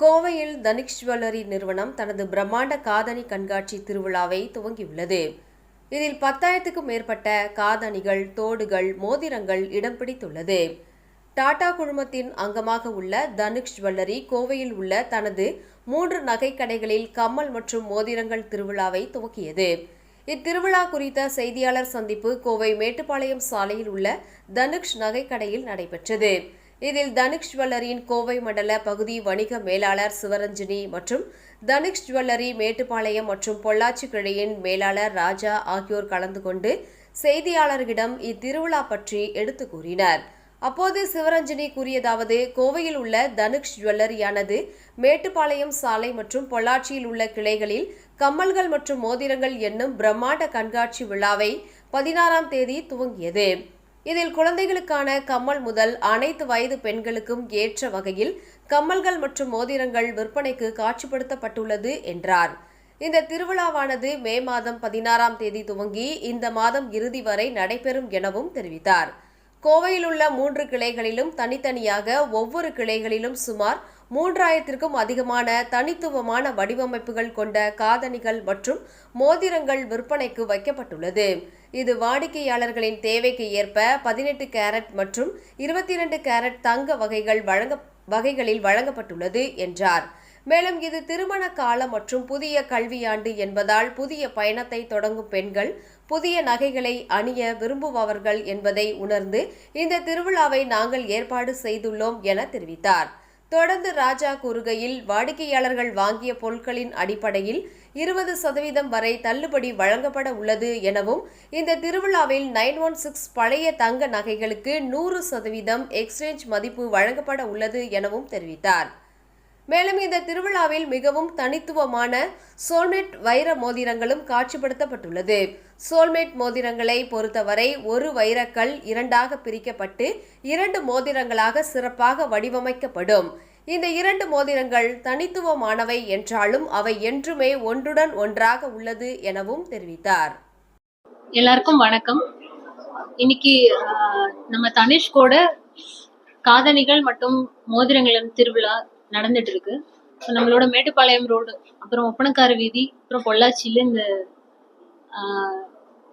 கோவையில் தனிஷ் ஜுவல்லரி நிறுவனம் தனது பிரம்மாண்ட காதணி கண்காட்சி திருவிழாவை துவங்கியுள்ளது. இதில் பத்தாயிரத்துக்கும் மேற்பட்ட காதணிகள் தோடுகள் மோதிரங்கள் இடம் பிடித்துள்ளது. டாடா குழுமத்தின் அங்கமாக உள்ள தனுஷ் ஜுவல்லரி கோவையில் உள்ள தனது மூன்று நகைக்கடைகளில் கம்மல் மற்றும் மோதிரங்கள் திருவிழாவை துவக்கியது. இத்திருவிழா குறித்த செய்தியாளர் சந்திப்பு கோவை மேட்டுப்பாளையம் சாலையில் உள்ள தனுஷ் நகைக்கடையில் நடைபெற்றது. இதில் தனுஷ் ஜுவல்லரியின் கோவை மண்டல பகுதி வணிக மேலாளர் சிவரஞ்சினி மற்றும் தனுஷ் ஜுவல்லரி மேட்டுப்பாளையம் மற்றும் பொள்ளாச்சி கிளையின் மேலாளர் ராஜா ஆகியோர் கலந்து கொண்டு செய்தியாளர்களிடம் இத்திருவிழா பற்றி எடுத்து கூறினர். அப்போது சிவரஞ்சனி கூறியதாவது கோவையில் உள்ள தனுஷ் ஜுவல்லரியானது மேட்டுப்பாளையம் சாலை மற்றும் பொள்ளாச்சியில் உள்ள கிளைகளில் கம்மல்கள் மற்றும் மோதிரங்கள் என்னும் பிரம்மாண்ட கண்காட்சி விழாவை பதினாறாம் தேதி துவங்கியது. இதில் குழந்தைகளுக்கான கம்மல் முதல் அனைத்து வயது பெண்களுக்கும் ஏற்ற வகையில் கம்மல்கள் மற்றும் மோதிரங்கள் விற்பனைக்கு காட்சிப்படுத்தப்பட்டுள்ளது என்றார். இந்த திருவிழாவானது மே மாதம் பதினாறாம் தேதி துவங்கி இந்த மாதம் இறுதி வரை நடைபெறும் எனவும் தெரிவித்தார். கோவையில் உள்ள மூன்று கிளைகளிலும் தனித்தனியாக ஒவ்வொரு கிளைகளிலும் சுமார் மூன்றாயிரத்திற்கும் அதிகமான தனித்துவமான வடிவமைப்புகள் கொண்ட காதணிகள் மற்றும் மோதிரங்கள் விற்பனைக்கு வைக்கப்பட்டுள்ளது. இது வாடிக்கையாளர்களின் தேவைக்கு ஏற்ப பதினெட்டு கேரட் மற்றும் இருபத்தி இரண்டு கேரட் தங்க வகைகள் வழங்க வகைகளில் வழங்கப்பட்டுள்ளது என்றார். மேலும் இது திருமண காலம் மற்றும் புதிய கல்வியாண்டு என்பதால் புதிய பயணத்தை தொடங்கும் பெண்கள் புதிய நகைகளை அணிய விரும்புபவர்கள் என்பதை உணர்ந்து இந்த திருவிழாவை நாங்கள் ஏற்பாடு செய்துள்ளோம் என தெரிவித்தார். தொடர்ந்து ராஜா கூறுகையில் வாடிக்கையாளர்கள் வாங்கிய பொருட்களின் அடிப்படையில் இருபது சதவீதம் வரை தள்ளுபடி வழங்கப்பட உள்ளது எனவும் இந்த திருவிழாவில் நைன் ஒன் சிக்ஸ் பழைய தங்க நகைகளுக்கு நூறு சதவீதம் எக்ஸ்சேஞ்ச் மதிப்பு வழங்கப்பட உள்ளது எனவும் தெரிவித்தார். மேலும் இந்த திருவிழாவில் மிகவும் தனித்துவமான சோல்மேட் வைர மோதிரங்களும் காட்சிப்படுத்தப்பட்டுள்ளது. சோல்மேட் மோதிரங்களை பொறுத்தவரை ஒரு வைரக்கல் இரண்டாக பிரிக்கப்பட்டு இரண்டு மோதிரங்களாக சிறப்பாக வடிவமைக்கப்படும். இந்த இரண்டு மோதிரங்கள் தனித்துவமானவை என்றாலும் அவை என்றுமே ஒன்றுடன் ஒன்றாக உள்ளது எனவும் தெரிவித்தார். எல்லாருக்கும் வணக்கம். இன்னைக்கு நம்ம தனிஷ்கோட காதணிகள் மற்றும் மோதிரங்களின் திருவிழா நடந்துட்டு இருக்கு ஸோ நம்மளோட மேட்டுப்பாளையம் ரோடு அப்புறம் ஒப்பனக்கார வீதி அப்புறம் பொள்ளாச்சியில் இந்த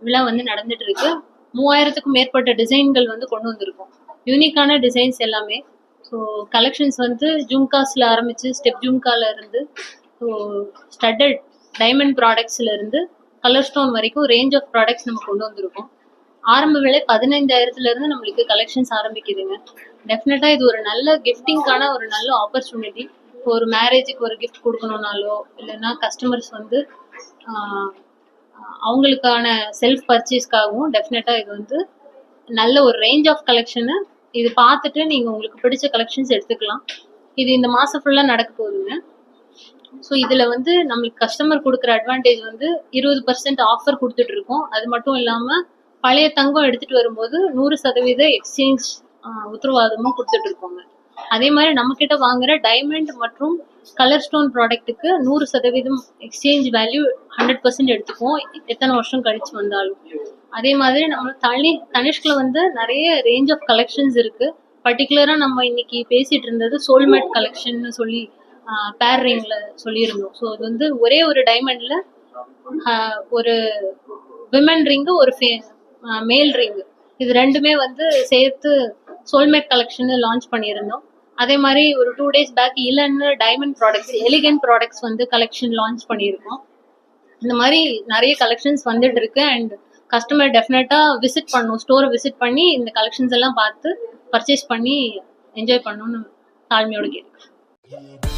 விழா வந்து நடந்துட்டு இருக்கு மூவாயிரத்துக்கும் மேற்பட்ட டிசைன்கள் வந்து கொண்டு வந்திருக்கோம். யூனிக்கான டிசைன்ஸ் எல்லாமே. ஸோ கலெக்ஷன்ஸ் வந்து ஜும்காஸில் ஆரம்பிச்சு ஸ்டெப் ஜும்கால இருந்து ஸோ ஸ்டட்டட் டைமண்ட் ப்ராடக்ட்ஸ்ல இருந்து கலர் ஸ்டோன் வரைக்கும் ரேஞ்ச் ஆஃப் ப்ராடக்ட்ஸ் நம்ம கொண்டு வந்திருக்கோம். ஆரம்ப விலை பதினைந்தாயிரத்துல இருந்து நம்மளுக்கு கலெக்ஷன்ஸ் ஆரம்பிக்குதுங்க. டெஃபினட்டா இது ஒரு நல்ல கிஃப்டிங்கான ஒரு நல்ல ஆப்பர்ச்சுனிட்டி இப்போ ஒரு மேரேஜுக்கு ஒரு கிஃப்ட் கொடுக்கணும்னாலோ இல்லைன்னா கஸ்டமர்ஸ் வந்து அவங்களுக்கான செல்ஃப் பர்ச்சேஸ்க்காகவும் டெஃபினட்டா இது வந்து நல்ல ஒரு ரேஞ்ச் ஆஃப் கலெக்ஷனு இது பார்த்துட்டு நீங்க உங்களுக்கு பிடிச்ச கலெக்ஷன்ஸ் எடுத்துக்கலாம். இது இந்த மாசம் ஃபுல்லா நடக்க போகுதுங்க. ஸோ இதில் வந்து நம்மளுக்கு கஸ்டமர் கொடுக்குற அட்வான்டேஜ் வந்து இருபது பர்சன்ட் ஆஃபர் கொடுத்துட்டு இருக்கோம். அது மட்டும் இல்லாமல் பழைய தங்கம் எடுத்துட்டு வரும்போது நூறு சதவீத எக்ஸ்சேஞ்ச் உத்தரவாதமும் கொடுத்துட்டு இருப்பாங்க. அதே மாதிரி நம்ம கிட்ட வாங்குற டைமண்ட் மற்றும் கலர் ஸ்டோன் ப்ராடக்ட்டுக்கு நூறு சதவீதம் எக்ஸ்சேஞ்ச் வேல்யூ ஹண்ட்ரட் பர்சன்ட் எடுத்துப்போம் எத்தனை வருஷம் கழிச்சு வந்தாலும். அதே மாதிரி நம்ம தனி தனிஷ்கில் வந்து நிறைய ரேஞ்ச் ஆஃப் கலெக்ஷன்ஸ் இருக்கு. பர்டிகுலராக நம்ம இன்னைக்கு பேசிட்டு இருந்தது சோல்மேட் கலெக்ஷன்னு சொல்லி பேர் ரிங்ல சொல்லியிருந்தோம். ஸோ அது வந்து ஒரே ஒரு டைமண்ட்ல ஒரு விமன் ரிங்கு ஒரு மேல் ரிங் இது ரெண்டுமே வந்து சேர்த்து சோல்மேட் கலெக்ஷன் லான்ச் பண்ணியிருந்தோம். அதே மாதிரி ஒரு டூ டேஸ் பேக் இல்லைன்னு டைமண்ட் ப்ராடக்ட்ஸ் எலிகன்ட் ப்ராடக்ட்ஸ் வந்து கலெக்ஷன் லான்ச் பண்ணியிருக்கோம். இந்த மாதிரி நிறைய கலெக்ஷன்ஸ் வந்துட்டு இருக்கு. அண்ட் கஸ்டமர் டெஃபினட்டா விசிட் பண்ணும். ஸ்டோரை விசிட் பண்ணி இந்த கலெக்ஷன்ஸ் எல்லாம் பார்த்து பர்ச்சேஸ் பண்ணி என்ஜாய் பண்ணணும்னு தாழ்மையோட கேட்குறேன்